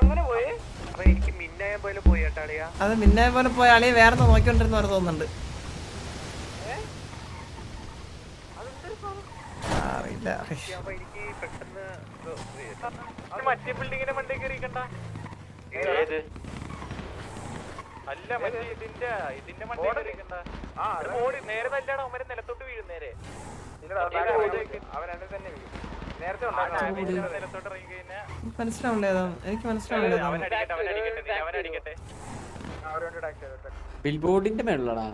അങ്ങനെ പോയി? അപ്പൊ എനിക്ക് മിന്നായ പോലെ പോയി അളിയാ. അത് വേറെ നോക്കിക്കൊണ്ടിരുന്ന പോലെ തോന്നുന്നുണ്ട്. അറിയില്ല അത് മറ്റേ ബിൽഡിങ്ങിന്റെ മണ്ടേ കയറിക്കണ്ട അല്ല മറ്റേ ഇതിന്റെ ഇതിന്റെ മണ്ടേ കയറിക്കണ്ട ഓടി നേരെ തല്ലാണ്. അവന്മാരെ നിലത്തോട്ട് വീഴുന്നേരെ നേരെ. അവൻ തന്നെ വീഴും. കഴിഞ്ഞാൽ എനിക്ക് മനസ്സിലാവില്ല മനസ്സിലാവില്ല ബിൽ ബോർഡിന്റെ മേളിലടാ.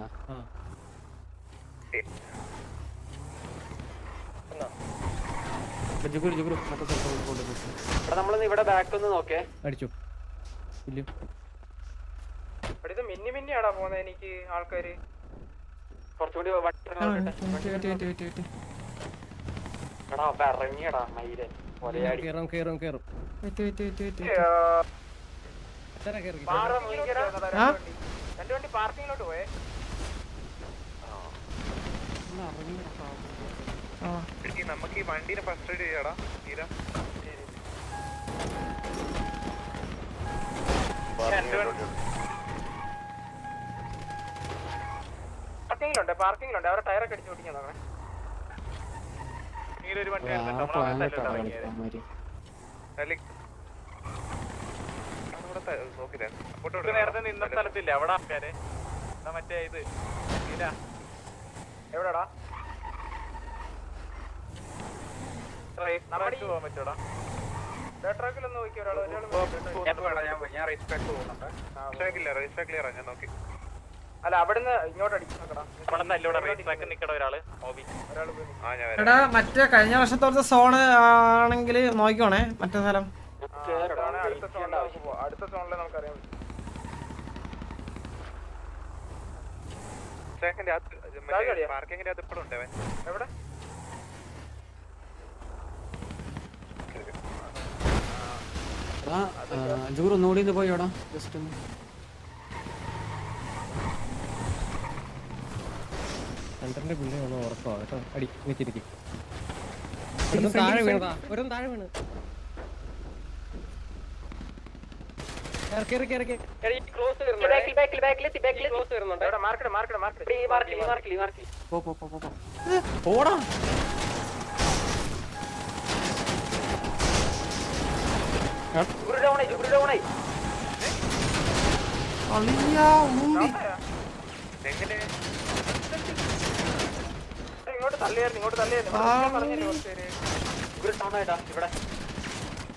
നമ്മളൊന്ന് ഇവിടെ ബാക്ക് ഒന്ന് നോക്കേ. അടിച്ചു. ഇല്ല. ഇത് മിന്നി മിന്നിയാടാ എനിക്ക് ആൾക്കാര്. കുറച്ചുകൂടി കേറും കേറും കേറും. നമുക്ക് ഈ വണ്ടീനെ ഫസ്റ്റ് എയ്ഡ് ചെയ്യാടാ. തീരാ. പാർക്കിങ്ങിലുണ്ട് പാർക്കിംഗിലുണ്ട് അവരെ ടയറൊക്കെ അടിച്ചു ഓടിക്കാൻ നോക്കണേ. ഒരു വണ്ടി നേരത്തെ നിന്ന സ്ഥലത്തില്ല? അവിടെ ആൾക്കാര്. എന്നാ മറ്റേ ഇത്. എവിടെടാ? പോകാൻ പറ്റൂടാ. ട്രാക്കിലൊന്ന് നോക്കി ഒരാൾ ഞാൻ റേസ് ട്രാക്ക് പോകുന്നുണ്ട്. നിക്കട ഒരാൾ ഞാൻ ഒരാൾ പോയി. ആ ഞാൻ എടാ മറ്റേ കഴിഞ്ഞ വർഷത്തോളത്തെ സോണ് ആണെങ്കിൽ നോക്കിക്കോണേ മറ്റേ സ്ഥലം. അടുത്ത ഉണ്ട് അവൻ. എവിടെ? ജുഗുരു ഒന്നുകൂടി പോയി പോയോടാ ജസ്റ്റ് ഒന്ന്. സെന്ററിന്റെ ഒന്ന് ഉറപ്പാ. കേട്ടോ? അടി വെച്ചിരിക്കും താഴെ വീണതാ ഒരു താഴെ വീണ്. കേറി കേറി കേറി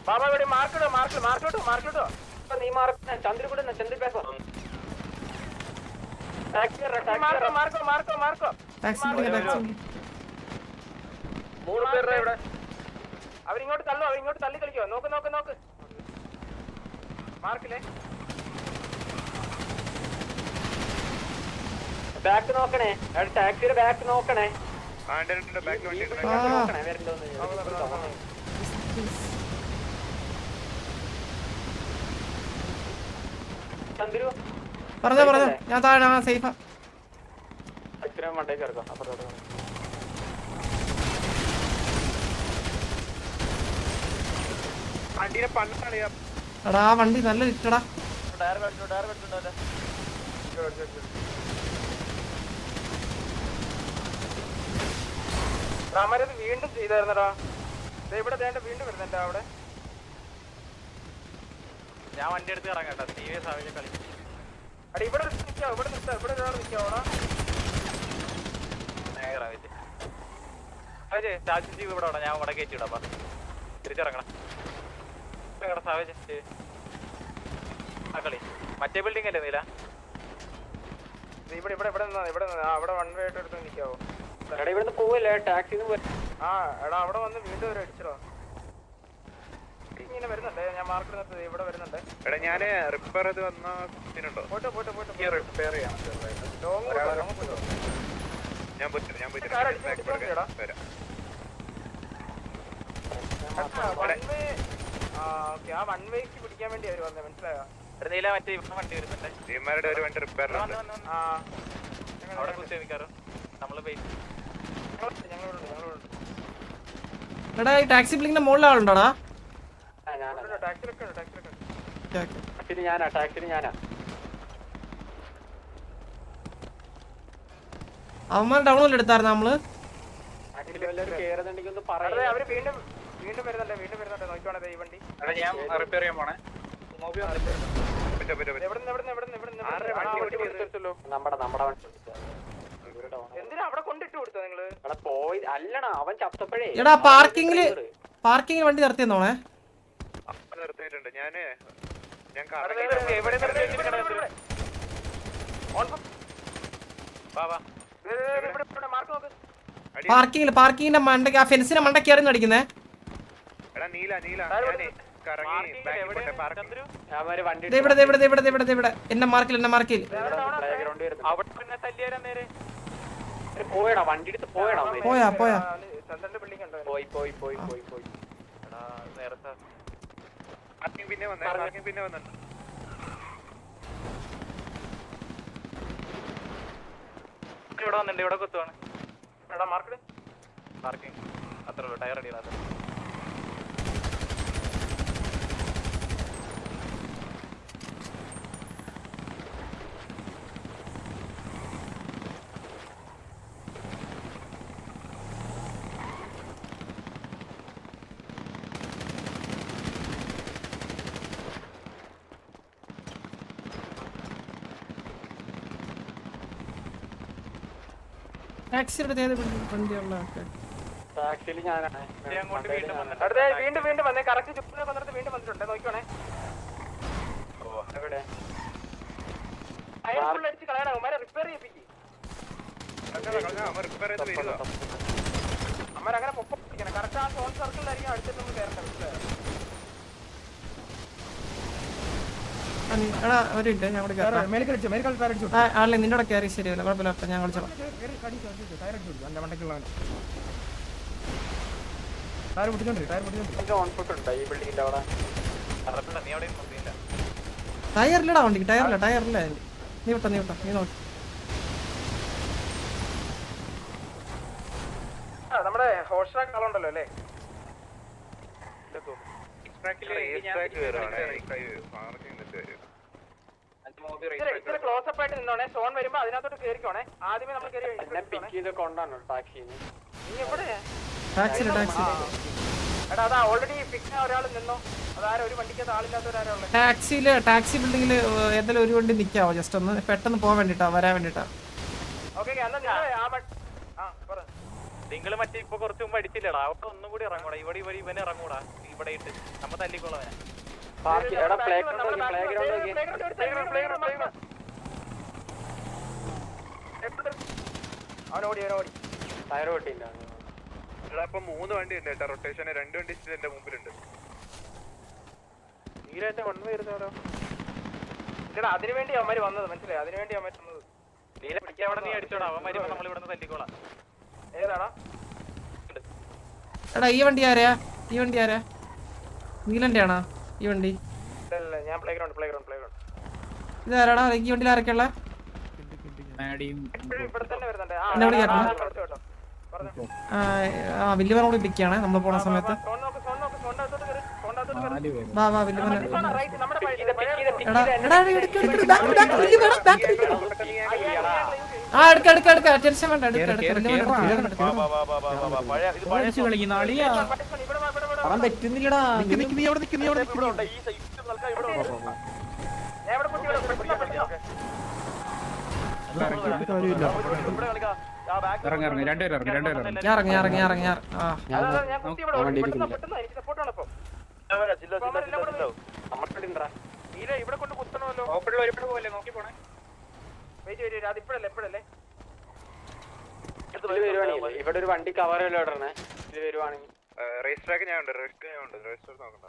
ബാബാ ഇവിടെ നീ മാർക്ക് ചന്ദ്രകൂടെ ചന്ദ്ര പേപ്പർ മാർക്കോ മാർക്കോ മാർക്കോ. മൂന്ന് പേരുടെ ഇവിടെ. അവരിങ്ങോട്ട് തള്ളു അവരിങ്ങോട്ട് തള്ളി കളിക്കോ നോക്ക് നോക്ക് നോക്ക്. മാർക്കില്ലേ ബാക്ക് നോക്കണേ. ടാക്സിയുടെ ബാക്ക് നോക്കണേ. പറഞ്ഞോ പറഞ്ഞോ. ഞാൻ താഴെ സേഫാ സേഫാ മണ്ടേക്ക് ഇറക്കാം അപ്പുറത്തോട്ട് എടാ ആ വണ്ടി നല്ല ഇട്ടടാ ടയർ കടിച്ചു ടയർ കടിച്ചിട്ടുണ്ടല്ലോ രാമരത് വീണ്ടും ചെയ്തായിരുന്നടാ. ഇവിടെ ദേണ്ട വീണ്ടും വരുന്നുണ്ട് അവിടെ. ഞാൻ വണ്ടി എടുത്ത് ഇറങ്ങട്ടോ സീരിയസ് ആവില്ല കളി. അടി ഇവിടെ നിൽക്കാം ഇവിടെ നിൽക്കാം ഇവിടെ ഒരാൾ നിൽക്കാവോടാ സാവേജ് ചാച്ചി ജീവ് ഇവിടെ വേണം ഞാൻ ഇവിടെ കയറ്റി വിടാം തിരിച്ചിറങ്ങണം. ഇറങ്ങണം സാവേജ്. ആ കളി. മറ്റേ ബിൽഡിംഗ് അല്ലേ നീല? ഇവിടെ ഇവിടെ ഇവിടെ നിന്നാ ഇവിടെ നിന്നാ. ആ അവിടെ വൺ വേ ആയിട്ട് എടുത്ത് നിൽക്കാവോ എടാ ഇവിടുന്ന് പോവല്ലേ? ടാക്സി ആ എടാ അവിടെ വന്ന് വീണ്ടും ഒരു അടിച്ചോ ഇങ്ങനെ വരുന്നുണ്ട്. ഞാൻ മാർക്ക് നിർത്തത് ഇവിടെ വരുന്നുണ്ട്. എടാ ഞാൻ റിപ്പയർ ചെയ്ത് വന്ന ഇതിനുണ്ടോ പോട്ടെ പോട്ടെ പോട്ടെ റിപ്പയർ ചെയ്യാം ഞാൻ പോയിട്ട് ഞാൻ പോയിട്ട് വരാം. ആ ഓക്കെ ആ വൺ വേക്ക് പിടിക്കാൻ വേണ്ടി അവർ വന്നത് മനസ്സിലായോ? നീല മറ്റേ ഇവിടെ വണ്ടി വരുന്നുണ്ട്. ഒരു വണ്ടി ആ അവിടെ നമ്മൾ ഞങ്ങളിവിടെ എടാ ഈ ടാക്സി ബില്ലിങ്ങിന്റെ മുകളിൽ ആളുണ്ടോടാ? അവന്മാർ ഡൗൺലോഡ് എടുത്തായിരുന്നു നമ്മൾ? നമ്മുടെ നമ്മുടെ വണ്ടി എടാ പോയി അല്ലടാ അവൻ ചത്തപ്പോഴേ. എടാ പാർക്കിങ്ങിൽ പാർക്കിങ്ങിൽ വണ്ടി നിർത്തിയെന്നോണേ നിർത്തിയിട്ടുണ്ട് ഞാൻ ഞാൻ അവിടെ എവിടെ നിർത്തി വെച്ചിരിക്കണേ വാ വാ. ഇവിടെ ഇവിടെ മാർക്ക് നോക്ക്. അടി. പാർക്കിങ്ങിൽ പാർക്കിങ്ങിന്റെ മണ്ടയ്ക്ക് ആ ഫെൻസിന്റെ മണ്ടയ്ക്ക് കയറി അടിക്കുന്നേ. എന്റെ മാർക്കിൽ എന്റെ മാർക്കിൽ അവിടെ പിന്നെ തല്ലിയാരാ നേരെ? പോയാ പോയാ. ചന്ദ്രന്റെ ബിൽഡിംഗ് ഉണ്ടോ പോയി പോയി പോയി പോയി പോയി. എടാ നേരത്തെ. പാർക്കിംഗ് പിന്നെ വന്നേ പിന്നെ വന്നിട്ടുണ്ട് ഇവിടെ വന്നിട്ടുണ്ട് ഇവിടെ കൊത്തുവാണ്. എടാ മാർക്ക് മാർക്കിങ് അത്രേ ഉള്ളൂ ടയർ അടിയില്ല ടാക്സിയുടെ ഏത് വണ്ടിയുള്ള ആൾക്കാർ ടാക്സിയിൽ ഞാനാണ്. വീണ്ടും വീണ്ടും വീണ്ടും വന്നേ കറക്റ്റ് ചുപ്പിനെ വന്നിട്ട് വീണ്ടും വന്നിട്ടുണ്ട്. നോക്കിക്കോണേ. എവിടെ? ടയർ ഫുൾ അടിച്ച് കളയണം. അവന്മാരെ റിപ്പയർ ചെയ്യിപ്പിക്കും. വരിക അമ്മരങ്ങനെ പൊപ്പിക്കണം കറക്റ്റ് ആ സോൺ സർക്കിളിലായിരിക്കും അടുത്തിട്ടൊന്നും കയറേണ്ടത് എടാ ഒരു ഇല്ല ഞാൻ കൂടെ കയറാം ആ ആളെ നിന്നോട് കയറി ശരിയല്ല കുഴപ്പമില്ല അപ്പൊ ഞാൻ വിളിച്ചോളാം. അവിടെ നീ അവിടെ നോക്കിയില്ല ടയറില്ലടാ വണ്ടിക്ക് ടയറില്ല ടയറില്ല നീ വിട്ടോ നീ വിട്ടോ നീ നോക്കി. നമ്മുടെ ഹോട്ട്സ്റ്റാക്ക് ആളുണ്ടല്ലോ അല്ലേ റേസ് കയറുവാണ് കൈ പാർക്കിംഗ് നിന്നിട്ട് വരും ഇച്ചിരി ഇച്ചിരി ക്ലോസ് അപ്പ് ആയിട്ട് നിന്നോണേ. സോൺ വരുമ്പോ അതിനകത്തോട്ട് കേറിക്കോണേ. ആദ്യമേ നമ്മൾ കേറി കൊണ്ടാണ് ടാക്സിന്ന് നീ എവിടെയാ ടാക്സിയിൽ ടാക്സി ബിൽഡിങ്ങിൽ ഏതെങ്കിലും ഒരു വണ്ടി നിക്കാവോ? ജസ്റ്റ് ഒന്ന് പെട്ടെന്ന് പോവാൻ വേണ്ടിട്ടാ വരാൻ വേണ്ടിട്ടാ. ഓക്കെ എന്നാ നിങ്ങൾ ആ വ- ആ പറ നിങ്ങൾ മറ്റേ ഇപ്പൊ കുറച്ച് മുമ്പ് അടിച്ചില്ലടാ. അവിടെ ഒന്നും കൂടി ഇറങ്ങൂടാ. ഇവിടെ ഇവർ ഇവനെ ഇറങ്ങൂടാ. ഇവിടെ ഇട്ട് നമ്മ തല്ലിക്കോളവനെ പാർക്ക് എടാ പ്ലേ ഗ്രൗണ്ട് പ്ലേ ഗ്രൗണ്ട് അവൻ ഓടി ടയർ പൊട്ടിയില്ല. എടാ ഇപ്പൊ മൂന്ന് വണ്ടി ഉണ്ട് കേട്ടോ. റൊട്ടേഷൻ രണ്ട് വണ്ടി എന്റെ മുമ്പിലുണ്ട്. നീരായിട്ട് വണ്ണു വരുന്നവരോ? ഇല്ലടാ അതിനു വേണ്ടി അവന്മാര് വന്നത്. മനസ്സിലായി? അതിനു വേണ്ടി അവന്മാര് വന്നത്. നീല പിടിക്കാൻ അവിടെ നീ അടിച്ചോടാ. അവന്മാര് നമ്മളിവിടെ നമ്മൾ ഇവിടെ തല്ലിക്കോളാം. എടാ ഈ വണ്ടി ആരാ? ഈ വണ്ടി ആരാ? നീലന്റെ ആണോ ഈ വണ്ടി ഇത് ആരാടാ playground playground playground ഇതാരാടാ ഈ വണ്ടിയിൽ ആരൊക്കെയുള്ള വലിയവൻ കൂടി പിക്കാണ് നമ്മൾ പോണ സമയത്ത്. വാ വാ എടാ ആ എടുക്ക എടുക്ക എടുക്ക. ടെൻഷൻ വേണ്ട എടുക്ക എടുക്ക. പറ്റുന്നില്ലടാ. ഇറങ്ങി ഇറങ്ങി. രണ്ടുപേരും ഇറങ്ങി രണ്ടുപേരും ഇറങ്ങി. ഞാൻ ഇറങ്ങി ഇറങ്ങി ഇറങ്ങി. ആ. അതാ, അതാ, ഞാൻ കുത്തി ഇവിടെ കൊണ്ട് കുത്തണമല്ലോ. നോക്കി വെയിറ്റ് അത് ഇപ്പഴല്ലേ ഇപ്പഴല്ലേ വരുവാണെങ്കിൽ ഇവിടെ ഒരു വണ്ടി കവർ ഇടണേ? വരുവാണെങ്കിൽ. റേസ് ഞാൻ ഉണ്ട് റേസ് ഞാൻ ഉണ്ട് റേസ് ട്രാക്ക് നോക്കണ്ട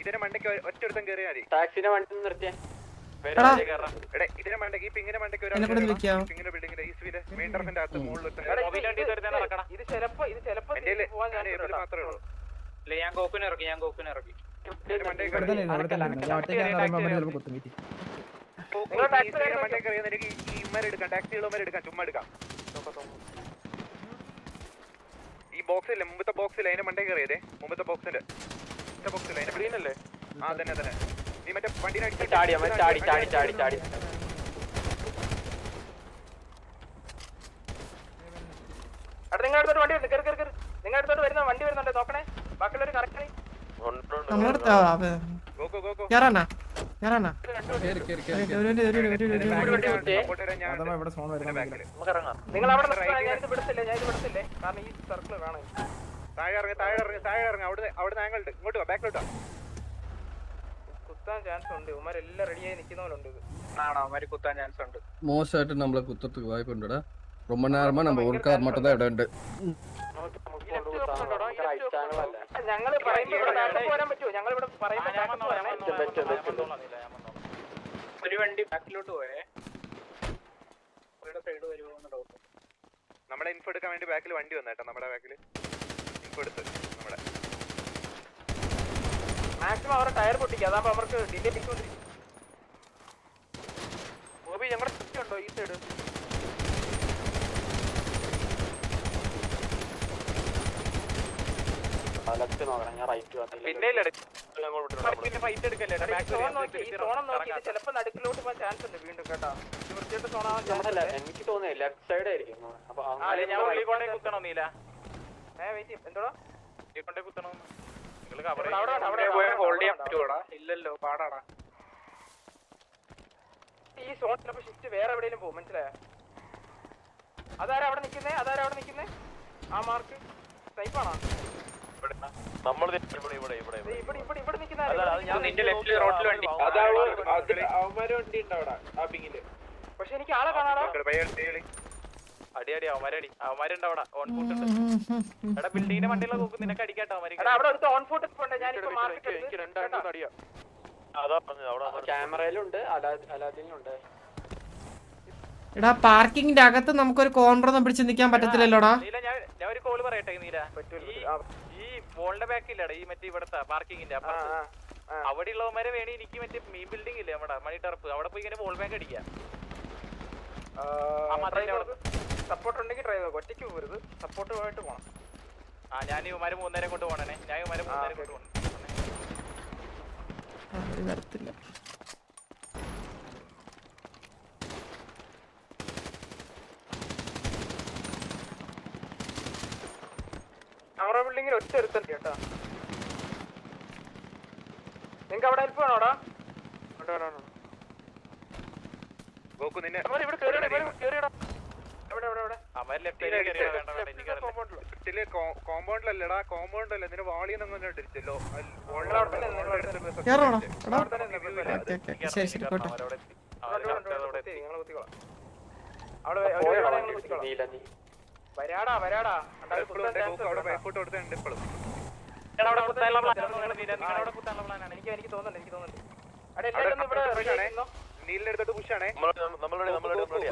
ഇതിന്റെ മണ്ടയ്ക്ക് ഒറ്റ ഒരുത്തം കയറിയാൽ മതി. ടാക്സിന്റെ വണ്ടി നിർത്തിയേ. ഞാൻ കോക്കിനെ ഇറക്കി ഞാൻ കോക്കിനെ ഇറക്കി. ഈ ഇമ്മരെ എടുക്കാം ടാക്സി ഉള്ളവരെ എടുക്കാം ചുമ്മാ എടുക്കാം. ഈ ബോക്സില്ലേ മുമ്പത്തെ ബോക്സില്ലേ അതിന്റെ മണ്ടേ കയറിയതേ മുമ്പത്തെ ബോക്സിന്റെ ബോക്സില്ലേ അതിന്റെ ഗ്രീനല്ലേ ആ തന്നെ തന്നെ. ചാടി അമ്മ ചാടി ചാടി ചാടി ചാടി. അവിടെ നിങ്ങളുടെ അടുത്തോട്ട് വണ്ടി വരുന്നു കയറി കയറി കയറി നിങ്ങൾ അടുത്തോട്ട് വരുന്ന വണ്ടി വരുന്നുണ്ട് നോക്കണേ. ബാക്കിയുള്ളവർ കറക്റ്റ് ഞാൻ വരുന്നുണ്ടെങ്കിൽ നമുക്ക് നിങ്ങൾ അവിടെ നിർത്തണം, ഞാനിത് വിടത്തില്ലേ ഞാൻ ഇത് വിടത്തില്ലേ. കാരണം ഈ സർക്കിൾ വേണം. താഴെ ഇറങ്ങി താഴെ ഇറങ്ങി താഴെ ഇറങ്ങി. അവിടെ അവിടെ ഞങ്ങളുണ്ട് ഇങ്ങോട്ട് വാ ബാക്കിലോട്ടാ കുത്താൻ ചാൻസ് ഉണ്ട് ഉമാരെല്ലാം റെഡിയായി നിൽക്കുന്ന പോലെ ഉണ്ട് ഇത് ആണോ അവര് കുത്താൻ ചാൻസ് ഉണ്ട് மோஸ்ட் நம்மள குத்துறதுக்கு வாய்ப்பு உண்டுடா ரொம்ப நேரமா நம்ம ஒரு கார் மட்டும் தான் இடம் உண்டு റൈറ്റ് ആംഗിൾ അല്ല ഞങ്ങൾ പറയുമ്പോൾ ഇവിടെ ബാക്കപ്പ് വരാൻ പറ്റുമോ ഞങ്ങൾ ഇവിടെ പറയുമ്പോൾ ബാക്കപ്പ് വരണേ ഒരു വണ്ടി ബാക്കിലോട്ട് പോയേ സൈഡ് വരുമോ ഡൗട്ട് നമ്മുടെ ഇൻഫോ എടുക്കാൻ വേണ്ടി ബാക്കിൽ വണ്ടി വന്നേട്ടാ നമ്മുടെ ബാക്കിൽ ഇൻഫോ എടുത്ത് നമ്മുടെ മാക്സിമം അവരുടെ ടയർ പൊട്ടിക്കുക അതാകുമ്പോൾ അവർക്ക് ഡിലേ കിട്ടുകൊണ്ടിരിക്കും ഗോപി ഞങ്ങളുടെ ചുറ്റും ഉണ്ടോ ഈ സൈഡ് ലെഫ്റ്റ് ഞാൻ റൈറ്റ് വന്നില്ല. പിന്നെ ഫൈറ്റ് എടുക്കല്ലേ? സോൺ നോക്കി ഈ സോണം നോക്കിയിട്ട് ചിലപ്പോൾ നടുക്കിലോട്ട് പോകാൻ ചാൻസ് ഉണ്ട് വീണ്ടും കേട്ടോ. ഇത് വൃത്തിയായിട്ട് സോണാവാൻ എനിക്ക് തോന്നുന്നില്ല ലെഫ്റ്റ് സൈഡ് ആയിരിക്കും അപ്പൊ ഞാൻ ഉള്ളിക്കൊണ്ടേ കുത്തണോ നീല ഏ വെയിറ്റ് എന്തോടാ? ഉള്ളിക്കൊണ്ടേ കുത്തണം. അവിടെ അവിടെ ഹോൾഡ് ചെയ്യാൻ പറ്റുമോടാ ഇല്ലല്ലോ പാടാടാ. ഈ സോൺ ചിലപ്പോൾ ഷിഫ്റ്റ് വേറെ എവിടെയെങ്കിലും പോകും മനസ്സിലായോ? അതാരാ അവിടെ നിൽക്കുന്നേ അതാരാ അവിടെ നിൽക്കുന്നേ ആ മാർക്ക് സൈഫാണോ നമ്മൾ ഇവിടെ ഇവിടെ ഇവിടെ ഇവിടെ. ഇവിടെ ഇവിടെ നിൽക്കുന്ന നിന്റെ ലെഫ്റ്റിൽ റോട്ടിൽ വണ്ടി. അവന്മാര് ഉണ്ട് അവിടെ ആ പിങ്ങിൽ പക്ഷെ എനിക്ക് ആളെ കാണാടാ. അടി അടി അവന്മാരടി അവന്മാരുണ്ട് അവിടെ. ഓൺ ഫുട്ട് ഉണ്ട്. എടാ ബിൽഡിങ്ങിന്റെ വണ്ടിയുള്ള നോക്കും. നിനക്ക് അടിക്കാട്ടോ അവന്മാര് എടാ അവിടെ അടുത്ത് ഓൺ ഫുട്ട് ഉണ്ട് ഞാൻ ഇപ്പൊ മാർക്ക് എനിക്ക് രണ്ടാമത് അടിയാ. അതാ പറഞ്ഞത് അവിടെ ക്യാമറയിലുണ്ട്. അലാദിനുണ്ട് എടാ പാർക്കിങ്ങിന്റെ അകത്ത് നമുക്കൊരു ഒന്നും പിടിച്ച് നിൽക്കാൻ പറ്റത്തില്ലല്ലോടാ. ഞാൻ ഒരു കോൾ പറയട്ടെ നീല? ഈ- ബാക്ക് ബാക്കില്ലടാ ഈ മറ്റേ ഇവിടത്തെ പാർക്കിങ്ങിന്റെ അവിടെ ഉള്ളവന്മാരെ വേണി എനിക്ക് മറ്റേ മീൻ ബിൽഡിംഗ് ഇല്ലേ നമ്മടെ മണി ടർപ്പ് അവിടെ പോയി ഇങ്ങനെ ബോൾ ബാങ്ക് അടിക്കാം. സപ്പോർട്ട് ഉണ്ടെങ്കിൽ ട്രൈ ചെയ്തോ ഒറ്റയ്ക്ക് പോരുത്. സപ്പോർട്ട് പോയിട്ട് പോണം. ആ ഞാൻ ഇവന്മാരെ മൂന്നേരം കൊണ്ട് പോണേ ഞാൻ ഇവന്മാരെ മൂന്നേരം കൊണ്ട് പോകണം വരത്തില്ല ബിൽഡിങ്ങിൽ ഒറ്റ ഒരുത്തൻ കേട്ടോ. നിങ്ങക്ക് അവിടെ ഹെൽപ്പ് വേണോടാ ഗോക്കു നിന്നെ ഇവിടെ കേറിയടാ. കോമ്പൗണ്ടിലല്ലടാ കോമ്പൗണ്ട് നിന്റെ വാളിന്ന് അങ്ങനെ ഇടിച്ചല്ലോ. വരാടാ വരാടാ. അവിടെ ബാക്കോട്ട് കൊടുത്തിട്ടുണ്ട് ഇപ്പോഴും അവിടെ കുത്താനുള്ള പ്ലാനാണ് എനിക്ക് എനിക്ക് തോന്നുന്നുണ്ട് എനിക്ക് തോന്നുന്നുണ്ട് അവിടെ എല്ലാവരും ഇവിടെ ആയിരിക്കുന്നോ? നീലിന്റെ അടുത്തോട്ട് പുഷാണേ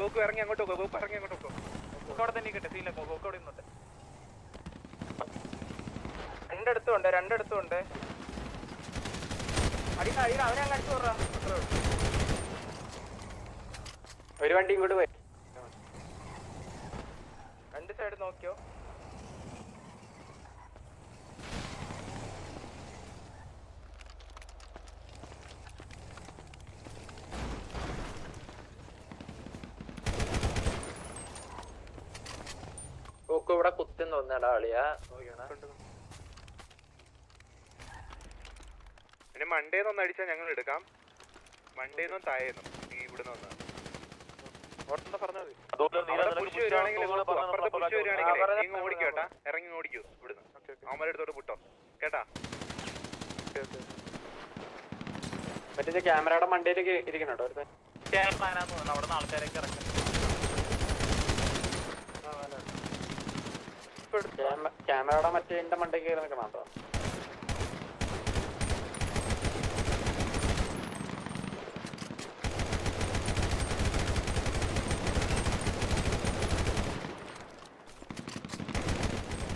ബോക്ക് ഇറങ്ങി അങ്ങോട്ട് പോകും ഗോക്കു ഇറങ്ങി അങ്ങോട്ട് പോകും അവിടെ തന്നെ കിട്ടെ സീനില്ല കോക്ക് അവിടെ ഇന്നത്തെ രണ്ടിടത്തും ഉണ്ട് രണ്ടിടത്തും ഉണ്ട് അടിക്ക അടിക്ക അവനെ അങ്ങ് അടിച്ചു. ഒരു വണ്ടി ഇങ്ങോട്ട് പോയി. രണ്ട് സൈഡ് നോക്കിയോ? ഓക്ക് ഇവിടെ കുത്തി തോന്നടാ അളിയാ പിന്നെ മണ്ടേന്ന് ഒന്ന് അടിച്ചാൽ ഞങ്ങൾ എടുക്കാം. മണ്ടേന്നും താഴേന്നും. ഈ ഇവിടുന്ന് വന്നാ നീ ഇറങ്ങി ഓടിക്കോ ഇവിടുന്ന്. അവന്മാരുടെ അടുത്തോട്ട് വിട്ടോ. കേട്ടാ? മറ്റേ ക്യാമറയുടെ മണ്ടയിലേക്ക് ഇരിക്കണോ അവിടെ നിന്ന് ആൾക്കാരൊക്കെ ഇറക്കും ക്യാമറയുടെ മറ്റേ എന്റെ മണ്ടേ കയറി നിൽക്കണം കേട്ടോ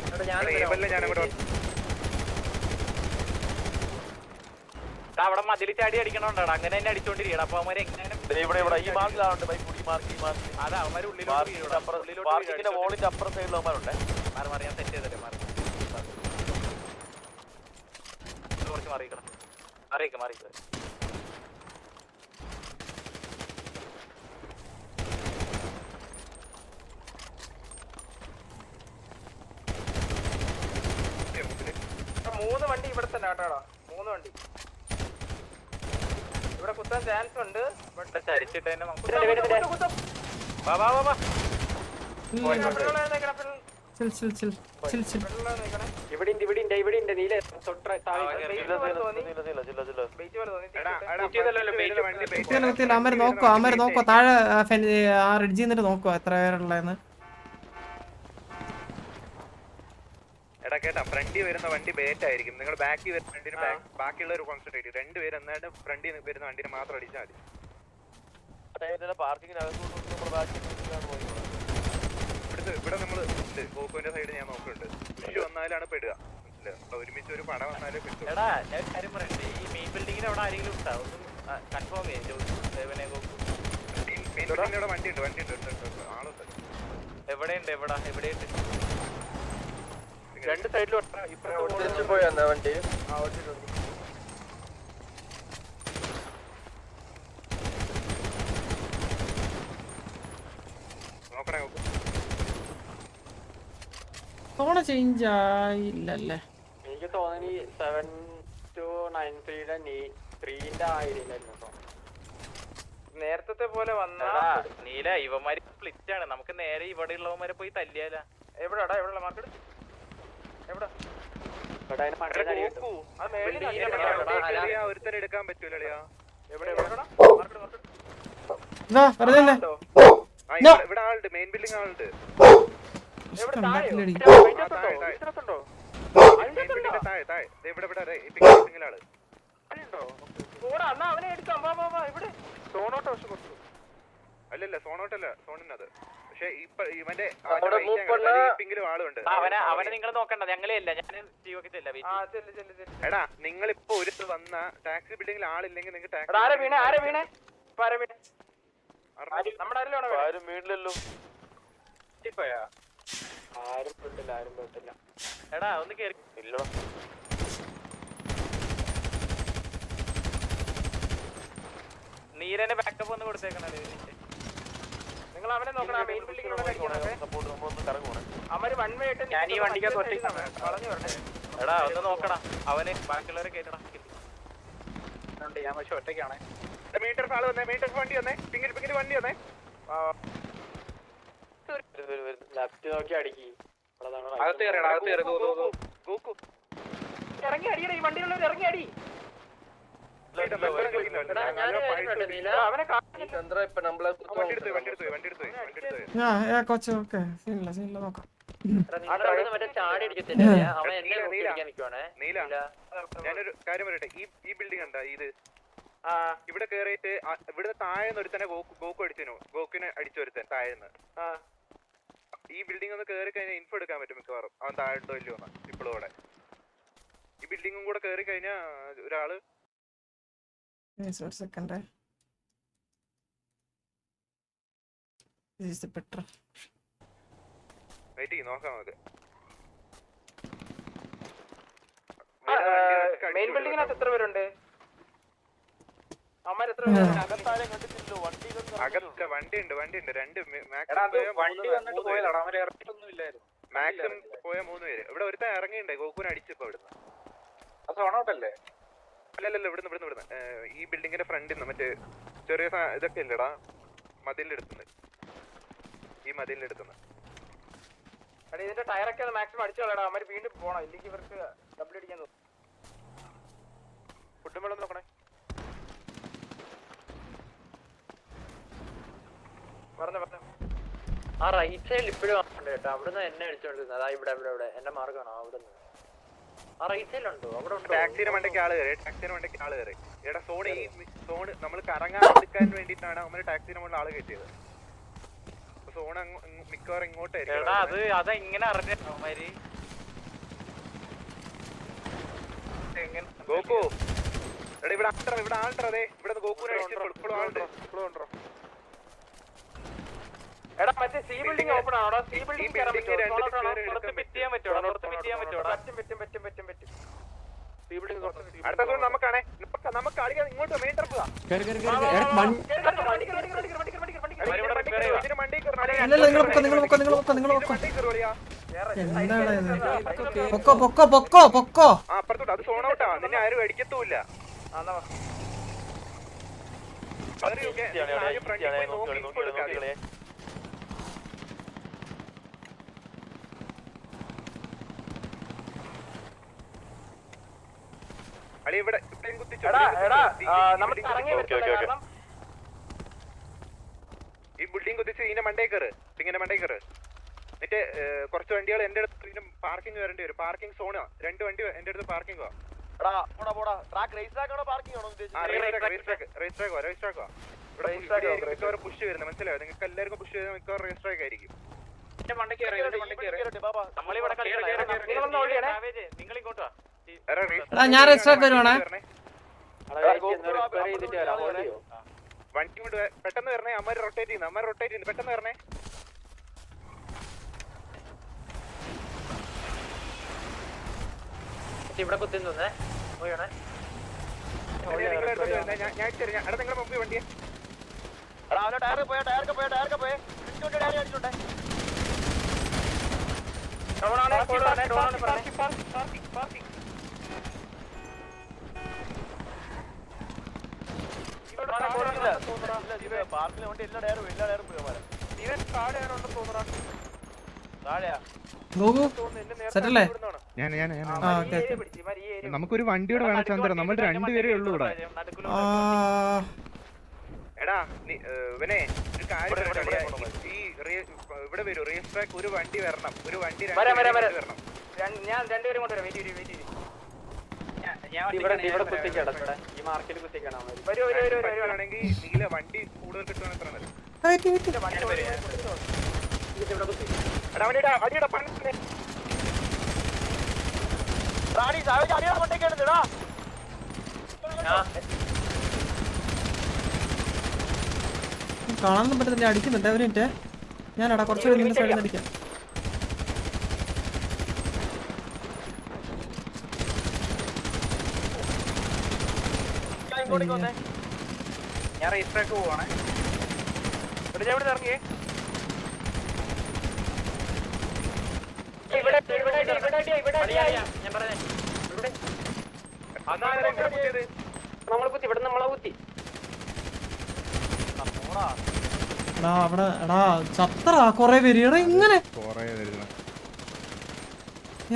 എടാ, ഞാൻ ഏബലിനെ ഞാൻ അങ്ങോട്ട് അവിടെ മതിൽ ചാടി അടിക്കണോണ്ടാണ്. അങ്ങനെ തന്നെ അടിച്ചോണ്ടിരിക്കണം. അപ്പൊ അവന്മാരെ എങ്ങനെ ഇവിടെ ഇവിടെ ഈ മാർക്കിലാവുണ്ട്? ബൈക്ക് ഈ മാർക്ക് ഈ മാർക്ക്. അതെ അവന്മാര് ഉള്ളിലോട്ട്. ഉള്ളിലോട്ട്. വോളിന്റെ അപ്പുറ സൈഡിലവന്മാരുണ്ട് മാറി മാറി ഞാൻ സെറ്റ് ചെയ്തല്ലേ മാറി. കുറച്ച് മാറിയിക്കണം മാറിയിക്ക മാറിക്ക് മൂന്ന് വണ്ടി ഇവിടെ തന്നെ കേട്ടോടാ മൂന്ന് വണ്ടി. ഇവിടെ കുത്താൻ ചാൻസ് ഉണ്ട് ഇവിടെ ചരിച്ചിട്ട് തന്നെ നമുക്ക് വാ വാ ചിൽ ചിൽ ചിൽ ചിൽ ചിൽ. ഇവിടെ ഉണ്ട് ഇവിടെ ഉണ്ട് ഇവിടെ ഉണ്ട് നീല തൊട്ട താഴെ അമ്മര് നോക്കുവോ അമ്മര് നോക്കോ താഴെ ആ താഴെ ആ റിഡ്ജിൽ നിന്നിട്ട് നോക്കോ എത്ര പേരുള്ളതെന്ന് എടാ കേട്ടാ ഫ്രണ്ടിൽ വരുന്ന വണ്ടി ബേറ്റ് ആയിരിക്കും നിങ്ങൾ ബാക്കിൽ വരുന്ന വണ്ടിന് ബാക്കിയുള്ള ഒരു കോൺസെൻട്രേറ്റ് രണ്ടുപേരും എന്നാലും ഫ്രണ്ടിൽ വരുന്ന വണ്ടിന് മാത്രം അടിച്ചാൽ മതി. പാർക്കിങ്ങിനകത്തോട്ട് ഇവിടുത്തെ ഇവിടെ നമ്മൾ ഉണ്ട്. ഗോകുവിന്റെ സൈഡ് ഞാൻ നോക്കുന്നുണ്ട്. പുഷ് വന്നാലാണ് പെടുക. മനസ്സിലായോ? ഒരുമിച്ച് ഒരു പടം വന്നാലേ പെട്ടു എടാ ഞാൻ ഒരു കാര്യം പറയട്ടെ? ഈ മെയിൻ ബിൽഡിങ്ങിൽ അവിടെ ആരെങ്കിലും ഉണ്ടാ? ഒന്നും കൺഫേം ചെയ്യും. ദേവനെ ഗോകു. മെയിൻ ബിൽഡിങ്ങിന്റെ ഇവിടെ വണ്ടി ഉണ്ട് വണ്ടി ഉണ്ട് ഉണ്ട്, ഉണ്ട്, ഉണ്ട്. ആളുണ്ട്. എവിടെയുണ്ട്? എവിടെ? എവിടെയുണ്ട്? രണ്ട് സൈഡിലും പോയി വണ്ടി. ആ നോക്കണേ നോക്കൂ തോണ ചേഞ്ച് ആയില്ലല്ലേ? എനിക്ക് തോന്നി സെവൻ ടു നയൻ ത്രീയുടെ ത്രീന്റെ ആയിരുന്നു നേരത്തെ പോലെ വന്നാ നീല ഇവന്മാര് സ്പ്ലിറ്റ് ആണ്. നമുക്ക് നേരെ ഇവിടെ ഉള്ളവന്മാരെ പോയി തല്ലിയാല. എവിടെടാ എവിടെ? മാർക്കറ്റ് എവിടെ ഒരുത്തനെ എടുക്കാൻ പറ്റൂല എവിടെ എവിടെടാ മാർക്കറ്റ് ഇവിടെ ആളുണ്ട്. മെയിൻ ബിൽഡിംഗ് ആളുണ്ട്. കൊടുത്തു. അല്ലല്ല സോണോട്ടല്ല സോണിനത് പക്ഷെ ഇപ്പൊ ഇവന്റെ പിങ്കിലും ആളുണ്ട് അവനെ അവനെ നിങ്ങൾ നോക്കണ്ട. ഞങ്ങളെ അല്ല ഞാൻ ജീവൊക്കെ ചെല്ല ആ ചെല്ല് ചെല്ല് ചെല്ല് എടാ നിങ്ങൾ ഇപ്പൊ ഒരു വന്ന ടാക്സി ബിൽഡിംഗിൽ ആളില്ലെങ്കിൽ നിങ്ങൾക്ക് എടാ ആരെ വീണേ ആരെ ടാക്സി വീണേ ആരെ വീണേ? നമ്മുടെ ആരെങ്കിലും ആണോ ആരും പെട്ടില്ല ആരും പെട്ടില്ല. എടാ ഒന്ന് കേറി. ഇല്ലടാ നീരനെ ബാക്കപ്പ് ഒന്ന് കൊടുത്തേക്കണേ നിങ്ങൾ അവനെ നോക്കണം മെയിൻ കറങ്ങുവാണ് അവർ വൺ വേ ആയിട്ട് ഞാൻ ഈ വണ്ടിക്കകത്ത് ഒറ്റയ്ക്ക് വളഞ്ഞു വരണേ എടാ ഒന്ന് നോക്കടാ. അവന് ബാക്കിയുള്ളവരെ കേട്ടടാ ഞാൻ പക്ഷെ ഒറ്റയ്ക്കാണേ. മീറ്റർ ആൾ വന്നേ മീറ്റർ വണ്ടി വന്നേ. പിങ്കിൽ പിങ്കിൽ വണ്ടി വന്നേ. ലെഫ്റ്റ് നോക്കി അടിക്കി. അകത്ത് കയറിയടാ അകത്ത് കയറി ഗോക്കു ഇറങ്ങി അടിയടാ ഈ വണ്ടിയിലുള്ളവർ ഇറങ്ങി അടി. കൊച്ചു ഓക്കെ സീനില്ല സീനില്ല നോക്കാം. ഞാനൊരു കാര്യം പറയട്ടെ. ഈ ഈ ബിൽഡിംഗ് എന്താ ഇത്? ആ. ഇവിടെ കേറിയിട്ട് ഇവിടെ താഴെ നിന്ന് ഒരുത്തനെ ഗോക്കു ഗോക്കിനെ അടിച്ചു ഒരുത്തൻ താഴെ നിന്ന്. ആ. ഈ ബിൽഡിംഗ് ഒന്ന് കേറി കഴിഞ്ഞാൽ ഇൻഫോ എടുക്കാൻ പറ്റും മിക്കവാറും. അവൻ താഴെട്ടോ ഇല്ലയോ ഇപ്പോഴും അവിടെ. ഈ ബിൽഡിംഗും കൂടെ കേറി കഴിഞ്ഞാൽ ഒരാൾ സെക്കൻഡ് വെയിറ്റ് ചെയ്യും നോക്കാം നമുക്ക്. മെയിൻ ബിൽഡിങ്ങിനകത്ത് എത്ര പേരുണ്ട് അമ്മ എത്ര പേരുണ്ട് അകത്താരെ കണ്ടിട്ടില്ലോ വണ്ടി അകത്ത് വണ്ടി ഉണ്ട് വണ്ടി ഉണ്ട് രണ്ട് മാക്സിമം പോയ മൂന്ന് പേര്. ഇവിടെ ഒരുത്തൻ ഇറങ്ങിയിട്ടുണ്ട് ഗോകുനെ അടിച്ചിപ്പോ ഇവിടുന്ന്. അത് സോണോട്ടല്ലേ? അല്ലല്ല ഇവിടുന്ന് ഇവിടുന്ന് ഇവിടുന്ന്. ഈ ബിൽഡിങ്ങിന്റെ ഫ്രണ്ടിൽ നിന്ന് മറ്റേ ചെറിയ ഇതൊക്കെ ഇല്ലടാ. മതിലിന്റെ ഈ മതിലിന്റെ അടുത്തുനിന്ന് എടാ ഇതിന്റെ ടയറൊക്കെ മാക്സിമം അടിച്ചോളടാ കളയടാ. അവർ വീണ്ടും പോണം. ഇല്ലെങ്കിൽ ഇവർക്ക് ഡബിൾ അടിക്കാൻ തോന്നും. ഫുഡും വെള്ളം നോക്കണേ പറഞ്ഞ പറഞ്ഞ ആ റൈറ്റ് സൈഡിൽ ഇപ്പോഴും ഉണ്ട് കേട്ടോ. അവിടുന്ന് എന്നെ അടിച്ചോണ്ടിരുന്നത് അതാ ഇവിടെ ഇവിടെ ഇവിടെ. എന്റെ മാർഗമാണോ അവിടുന്ന്. ആ റൈറ്റ് സൈഡിലുണ്ടോ അവിടെ ഉണ്ടോ? ടാക്സിയുടെ മണ്ടയ്ക്ക് ആൾ കയറി ടാക്സിയുടെ മണ്ടയ്ക്ക് ആൾ കയറി എടാ സോണ് ഈ സോൺ നമ്മൾ കറങ്ങാൻ എടുക്കാൻ വേണ്ടിട്ടാണ് അവർ ടാക്സിയുടെ മുകളിൽ ആൾ കയറ്റിയത്. സോൺ മിക്കവാറും ഇങ്ങോട്ടായിരിക്കും എടാ അത് അതെങ്ങനെ അറിഞ്ഞോ ഗോകു എടാ ഇവിടെ ഇവിടെ ആൾട്ടർ അതെ ഇവിടെ ഗോകുനെ ഇപ്പോഴും ആൾട്ടർ എടാ മറ്റേ സി ബിൽഡിംഗ് ഓപ്പൺ ആണോ സി ബിൽഡിംഗ് കയറാൻ പറ്റുമോ? പുറത്ത് പിറ്റ് ചെയ്യാൻ പറ്റുമോ? പുറത്ത് പിറ്റ് ചെയ്യാൻ പറ്റുമോ? പറ്റും പറ്റും പറ്റും പറ്റും പറ്റും അടുത്ത സോൺ നമുക്കാണേ നമുക്ക് നമുക്ക് അടിക്കാൻ ഇങ്ങോട്ട് മെയിൻ ട്രപ്പ് കേറി കേറി കേറി. കേറി. എടാ, വണ്ടി- ഇതിന് മണ്ടി കയറണം ഇല്ല ഇല്ല നിങ്ങൾ പൊക്കോ നിങ്ങൾ പൊക്കോ നിങ്ങൾ പൊക്കോ നിങ്ങൾ പൊക്കോ. മണ്ടി കയറുവളിയാ എന്താണ് ഇത് പൊക്കോ പൊക്കോ പൊക്കോ പൊക്കോ. ആ അപ്പുറത്തോട്ട് അത് സോൺ ഔട്ടാ നിന്നെ ആരും ആദ്യം ഫ്രണ്ടിൽ പോയി നോക്കി info എടുക്കാതെ. അളി ഇവിടെ ഇവിടെയും കുത്തിച്ചോ, എടാ ഇവിടെയും എടാ കുത്തിച്ചോ. ആ, ഈ ബിൽഡിംഗ് കുത്തിച്ച്. ഇതിന്റെ മണ്ടേ കയറ്. ഇങ്ങനെ മണ്ടേ കയറ്. എന്നിട്ട് കുറച്ച് വണ്ടികൾ എന്റെ അടുത്ത് ഇതിന് പാർക്കിംഗ് വരേണ്ടി വരും. പാർക്കിംഗ് സോണ് രണ്ട് വണ്ടി എന്റെ അടുത്ത് പാർക്കിംഗ് പുഷ് വരുന്നത്. മനസ്സിലായോ? നിങ്ങൾക്ക് എല്ലാവർക്കും പുഷ് വരുന്ന മിക്കവാറും റേസ് ട്രാക്ക് ആയിരിക്കും. നിങ്ങൾ ഇങ്ങോട്ട് വാ. എടാ, ഞാൻ race തരുവാണേ. വണ്ടി വണ്ടി കൊണ്ട് പെട്ടെന്ന് വരണേ. അമ്മ റൊട്ടേറ്റ് ചെയ്യുന്നു. അമ്മ റൊട്ടേറ്റ് ചെയ്യുന്നു. പെട്ടെന്ന് വരണേ. ഇവിടെ കുത്തി നിന്നേ പോയണേ ഞാൻ. ഞാൻ- എടാ നിങ്ങളുടെ മുമ്പിൽ വണ്ടിയെ. എടാ അവന്റെ ടയർ പോയ ടയർക്ക് പോയ ടയർക്ക് പോയ. ഇടിച്ചോണ്ട് ടയർ അടിച്ചോണ്ടേ ഡൗൺ ആണ് ഡൗൺ ആണ് ഡൗൺ ആണ് പാർക്കിലെ വണ്ടി എല്ലാ ടയറും എല്ലാ ടയറും പോയ ഇവൻ താഴെയാ നമുക്കൊരു വണ്ടിയോട് വേണം ചന്ദ്ര നമ്മൾ രണ്ടുപേരേ ഉള്ളൂ ഇവിടെ. എടാ ഇവനെ ഒരു കാര്യം ഈ റേ- ഇവിടെ വരൂ. റേസ് ട്രാക്ക് ഒരു വണ്ടി വരണം. ഒരു വണ്ടി. വരണം. രണ്ട്- ഞാൻ രണ്ടുപേരും കൊണ്ടുവരാം വെയിറ്റ് വെയിറ്റ് ഇവിടെ ഇവിടെ കുത്തിക്കാണ് ഇവിടെ ഈ മാർക്കറ്റ് കുത്തിക്കാണ് അവന്മാര്. വരൂ വരൂ വരൂ വരൂ. വരൂ. നീല വണ്ടി കൂടുതൽ എത്ര എടാ കാണാനൊന്നും പറ്റത്തില്ല അടിക്കുന്നുണ്ട്. അവരെ ഞാൻ ഞാനടാ കുറച്ചുകൂടി നിന്ന് സൈഡിൽ നിന്ന് അടിക്കാം. ഞാൻ റേസ് ട്രാക്ക് പോവാണ്. ഇവിടെ ഞാൻ ഇവിടെ ഇറങ്ങിയേ. ഇവിടെ ഇവിടെ അടി, ഇവിടെ അടി, ഇവിടെ. ഞാൻ പറഞ്ഞേ. നമ്മളെ കുത്തി ഇവിടെ നമ്മളെ കുത്തി. എടാ അവിടെ എടാ ചത്തറാ കൊറേ പേര്. എടാ ഇങ്ങനെ.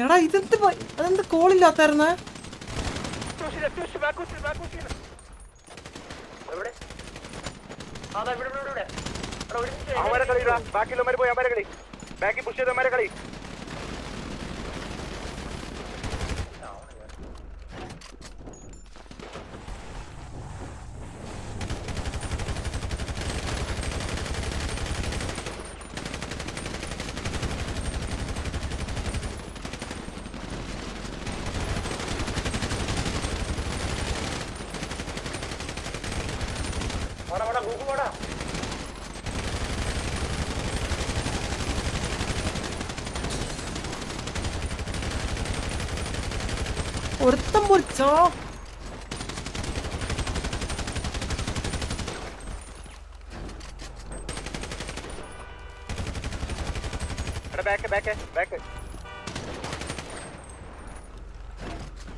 എടാ ഇതെന്ത് അതെന്ത് കോളില്ലാത്തായിരുന്നേ എവിടെ അവന്മാരെ കളി. ബാക്കിയുള്ളവന്മാര് പോയി അവരെ കളി. ബാക്കി പുഷ് ചെയ്തവന്മാരെ കളി വാടാ, വാടാ, ഗൂഗിൾ വാടാ. ഒരുത്തം പൊളിച്ചോ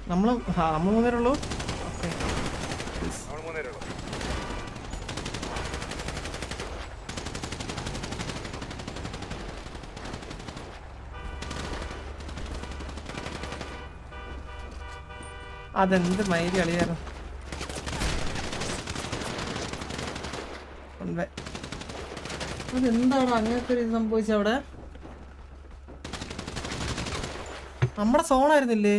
നമ്മൾ നമ്മൾ മൂന്നേരുള്ളൂ ഓക്കെ നമ്മൾ അതെന്ത് മൈരി കളിയായിരുന്നു. അതെന്താണ് അങ്ങനത്തെ ഒരു അവിടെ നമ്മുടെ സോണായിരുന്നില്ലേ?